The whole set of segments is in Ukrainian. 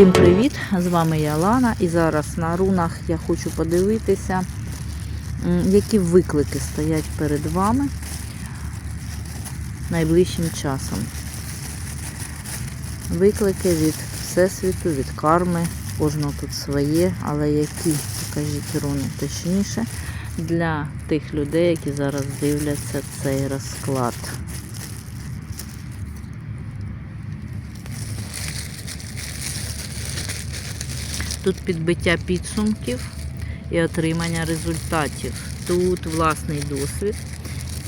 Всім привіт! З вами я Лана і зараз на рунах я хочу подивитися, які виклики стоять перед вами найближчим часом. Виклики від Всесвіту, від карми, кожного тут своє, але які, покажіть руни точніше, для тих людей, які зараз дивляться цей розклад. Тут підбиття підсумків і отримання результатів. Тут власний досвід.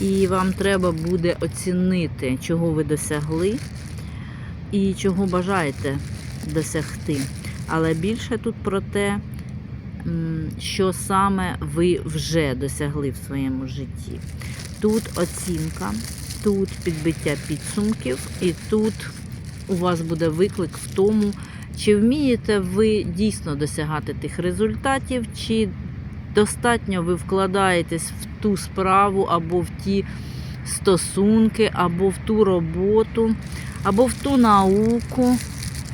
І вам треба буде оцінити, чого ви досягли і чого бажаєте досягти. Але більше тут про те, що саме ви вже досягли в своєму житті. Тут оцінка, тут підбиття підсумків, і тут у вас буде виклик в тому, чи вмієте ви дійсно досягати тих результатів, чи достатньо ви вкладаєтесь в ту справу, або в ті стосунки, або в ту роботу, або в ту науку.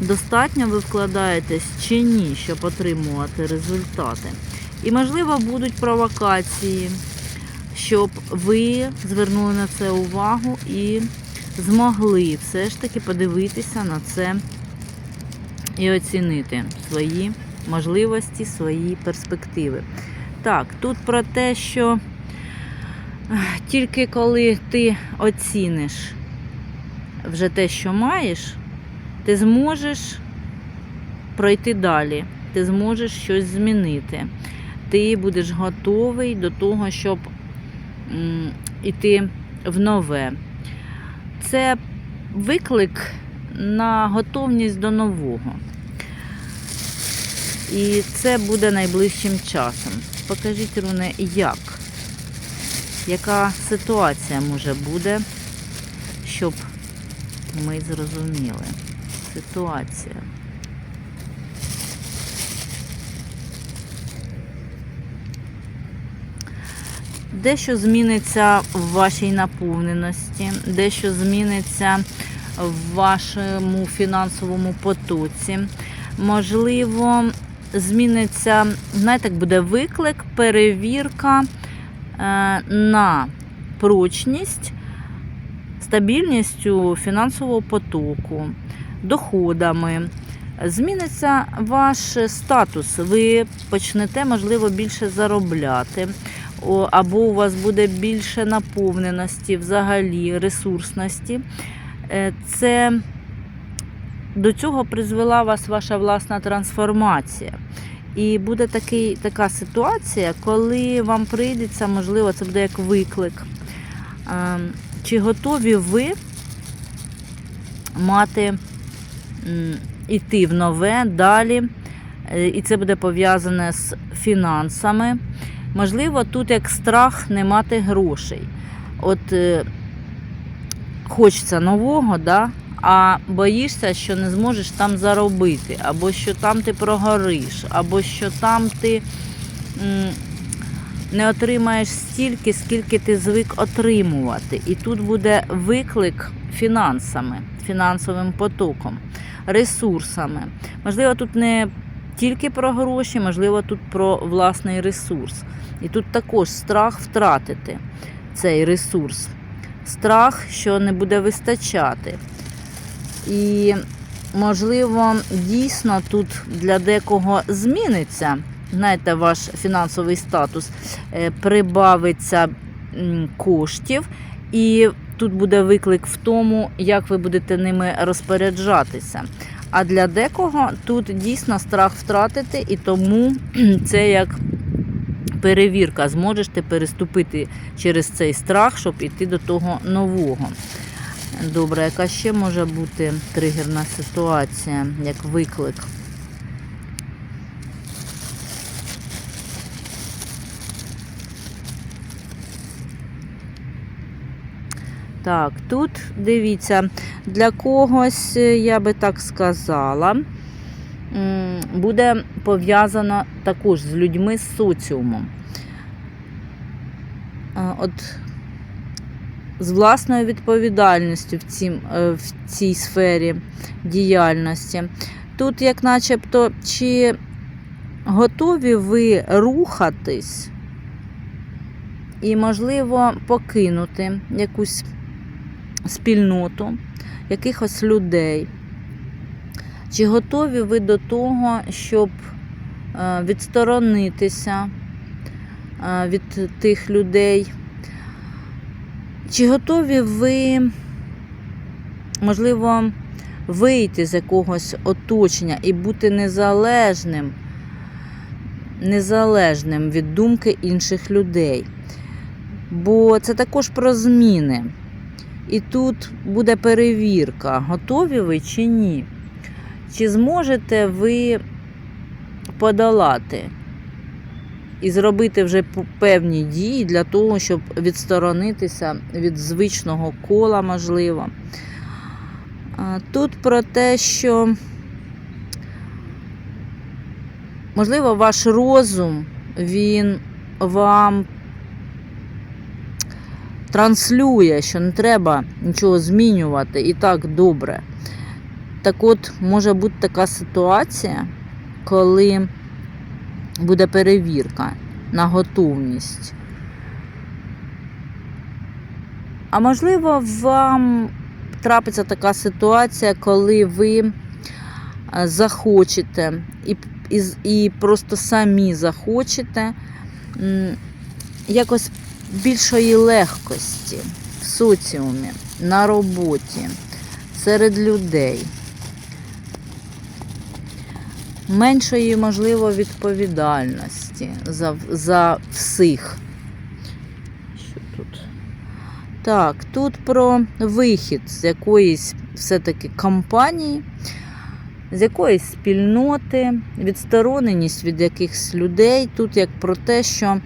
Достатньо ви вкладаєтесь чи ні, щоб отримувати результати. І, можливо, будуть провокації, щоб ви звернули на це увагу і змогли все ж таки подивитися на це і оцінити свої можливості, свої перспективи. Так, тут про те, що тільки коли ти оціниш вже те, що маєш, ти зможеш пройти далі, ти зможеш щось змінити. Ти будеш готовий до того, щоб іти в нове. Це виклик на готовність до нового. І це буде найближчим часом. Покажіть, Руне, як? Яка ситуація може буде, щоб ми зрозуміли? Ситуація. Дещо зміниться в вашій наповненості, дещо зміниться в вашому фінансовому потоці. Можливо, зміниться, знаєте, буде виклик, перевірка е, на прочність, стабільністю фінансового потоку, доходами. Зміниться ваш статус. Ви почнете, можливо, більше заробляти, або у вас буде більше наповненості, взагалі, ресурсності. Е, Це до цього призвела вас ваша власна трансформація. І буде такий, така ситуація, коли вам прийдеться, можливо, це буде як виклик. Е, Чи готові ви мати м, іти в нове далі? Е, І це буде пов'язане з фінансами. Можливо, тут як страх не мати грошей. От хочеться нового, да? а боїшся, що не зможеш там заробити, або що там ти прогориш, або що там ти не отримаєш стільки, скільки ти звик отримувати. І тут буде виклик фінансами, фінансовим потоком, ресурсами. Можливо, тут не тільки про гроші, можливо, тут про власний ресурс. І тут також страх втратити цей ресурс. Страх, що не буде вистачати. І, можливо, дійсно тут для декого зміниться, знаєте, ваш фінансовий статус, е, прибавиться коштів, і тут буде виклик в тому, як ви будете ними розпоряджатися. А для декого тут дійсно страх втратити, і тому це як перевірка, зможеш ти переступити через цей страх, щоб іти до того нового. Добре, яка ще може бути тригерна ситуація, як виклик? Так, тут дивіться, для когось, е, я би так сказала, буде пов'язано також з людьми з соціумом. От з власною відповідальністю в, цім, е, в цій сфері діяльності. тут, як начебто, чи готові ви рухатись і, можливо, покинути якусь спільноту, якихось людей. Чи готові ви до того, щоб е, відсторонитися е, від тих людей? Чи готові ви, можливо, вийти з якогось оточення і бути незалежним, незалежним від думки інших людей? Бо це також про зміни. І тут буде перевірка, готові ви чи ні. Чи зможете ви подолати і зробити вже певні дії для того, щоб відсторонитися від звичного кола, можливо. Тут про те, що, можливо, ваш розум, він вам транслює, що не треба нічого змінювати і так добре. Так от, може бути така ситуація, коли буде перевірка на готовність. А можливо, вам трапиться така ситуація, коли ви е, захочете і, і, і просто самі захочете якось більшої легкості в соціумі, на роботі, серед людей. Меншої, можливо, відповідальності за, за всіх. Що тут? Так, тут про вихід з якоїсь все-таки компанії, з якоїсь спільноти, відстороненість від якихось людей. Тут як про те, що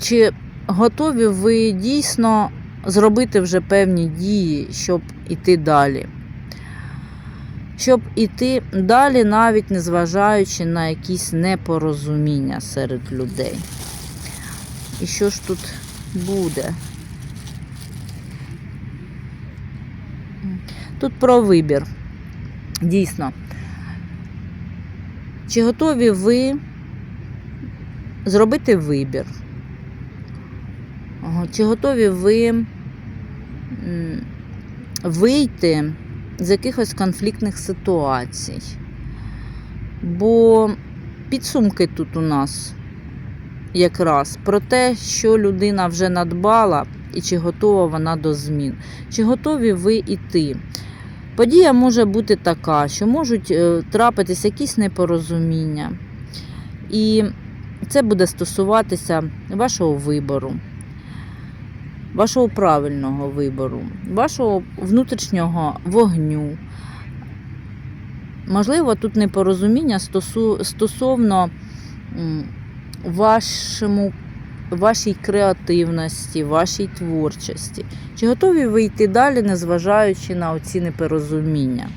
чи готові ви дійсно зробити вже певні дії, щоб іти далі. Щоб іти далі, навіть незважаючи на якісь непорозуміння серед людей. І що ж тут буде? Тут про вибір. Дійсно. Чи готові ви зробити вибір? Чи готові ви вийти з якихось конфліктних ситуацій? Бо підсумки тут у нас якраз про те, що людина вже надбала і чи готова вона до змін. Чи готові ви йти? Подія може бути така, що можуть е, трапитись якісь непорозуміння. І це буде стосуватися вашого вибору, вашого правильного вибору, вашого внутрішнього вогню. Можливо, тут непорозуміння стосовно вашому, вашій креативності, вашій творчості. Чи готові ви йти далі, незважаючи на оці непорозуміння?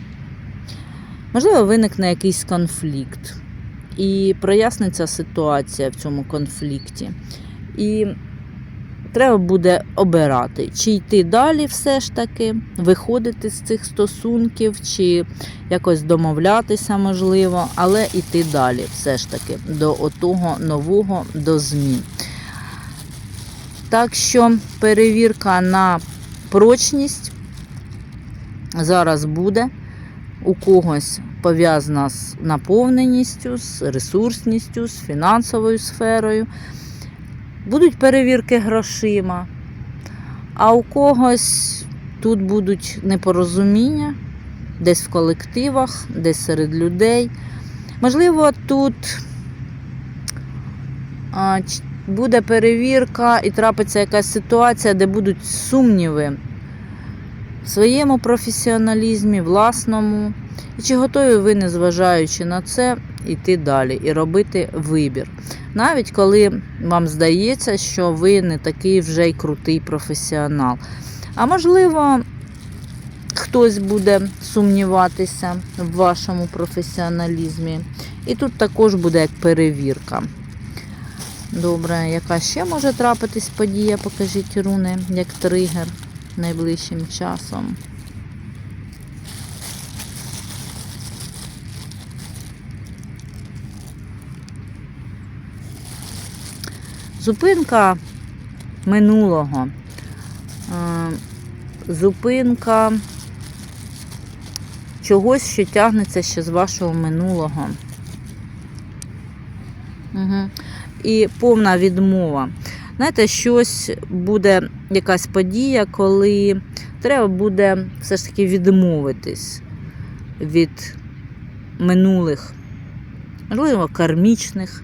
Можливо, виникне якийсь конфлікт, і проясниться ситуація в цьому конфлікті. І треба буде обирати, чи йти далі все ж таки, виходити з цих стосунків, чи якось домовлятися, можливо, але йти далі все ж таки до отого нового, до змін. Так що перевірка на прочність зараз буде. У когось пов'язана з наповненістю, з ресурсністю, з фінансовою сферою. Будуть перевірки грошима, а у когось тут будуть непорозуміння, десь в колективах, десь серед людей. Можливо, тут буде перевірка і трапиться якась ситуація, де будуть сумніви в своєму професіоналізмі, власному. І чи готові ви, незважаючи на це, йти далі і робити вибір. Навіть коли вам здається, що ви не такий вже й крутий професіонал. А можливо, хтось буде сумніватися в вашому професіоналізмі. І тут також буде як перевірка. Добре, яка ще може трапитись подія? Покажіть руни, як тригер найближчим часом. Зупинка минулого. Зупинка чогось, що тягнеться ще з вашого минулого. Угу. І повна відмова. Знаєте, щось буде якась подія, коли треба буде все ж таки відмовитись від минулих, можливо, кармічних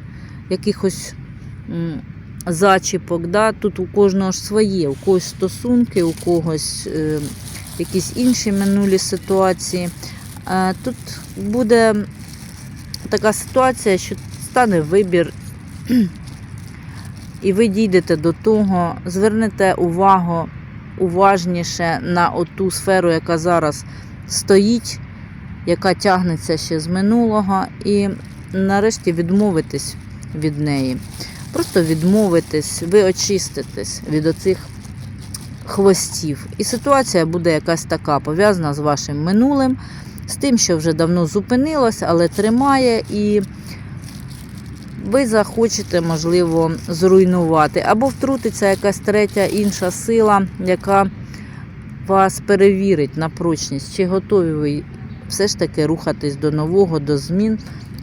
якихось зачіпок. Да? Тут у кожного ж своє, у когось стосунки, у когось е, якісь інші минулі ситуації. Е, тут буде така ситуація, що стане вибір, і ви дійдете до того, звернете увагу уважніше на оту сферу, яка зараз стоїть, яка тягнеться ще з минулого, і нарешті відмовитесь від неї. Просто відмовитесь, ви очиститесь від оцих хвостів. І ситуація буде якась така, пов'язана з вашим минулим, з тим, що вже давно зупинилось, але тримає, і ви захочете, можливо, зруйнувати. Або втрутиться якась третя інша сила, яка вас перевірить на прочність, чи готові ви все ж таки рухатись до нового, до змін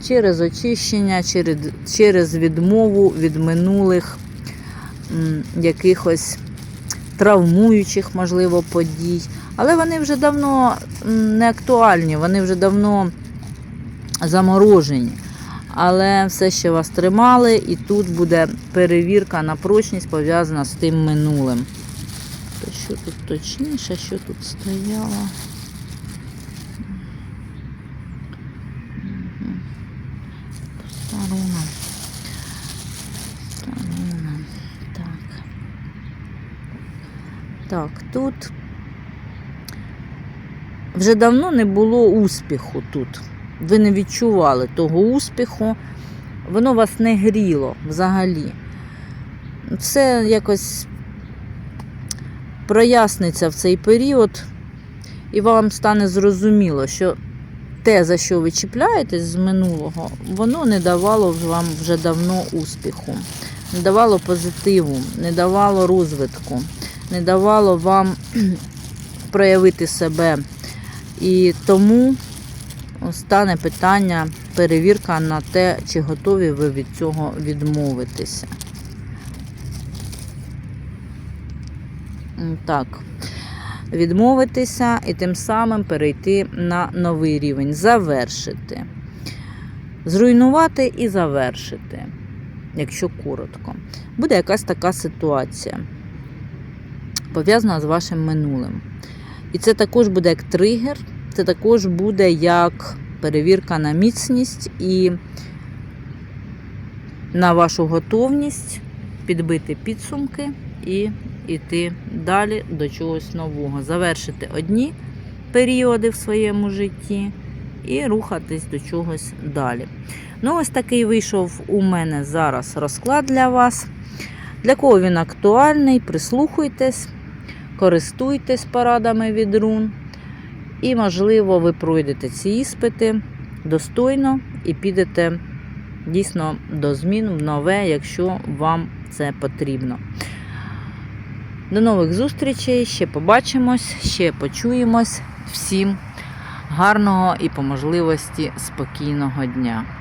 через очищення, через, через відмову від минулих м, якихось травмуючих, можливо, подій. Але вони вже давно не актуальні, вони вже давно заморожені. Але все ще вас тримали, і тут буде перевірка на прочність пов'язана з тим минулим. То що тут точніше, що тут стояло? Так, тут вже давно не було успіху тут. Ви не відчували того успіху, воно вас не гріло взагалі. Все якось проясниться в цей період, і вам стане зрозуміло, що те, за що ви чіпляєтесь з минулого, воно не давало вам вже давно успіху, не давало позитиву, не давало розвитку, не давало вам проявити себе. І тому стане питання, перевірка на те, чи готові ви від цього відмовитися. Так. Відмовитися і тим самим перейти на новий рівень, завершити. Зруйнувати і завершити, якщо коротко. Буде якась така ситуація, пов'язана з вашим минулим. І це також буде як тригер, це також буде як перевірка на міцність і на вашу готовність підбити підсумки і йти далі до чогось нового. Завершити одні періоди в своєму житті і рухатись до чогось далі. Ну, ось такий вийшов у мене зараз розклад для вас. Для кого він актуальний, прислухайтесь, користуйтесь порадами від рун. І, можливо, ви пройдете ці іспити достойно і підете дійсно до змін в нове, якщо вам це потрібно. До нових зустрічей, ще побачимось, ще почуємось. Всім гарного і по можливості спокійного дня.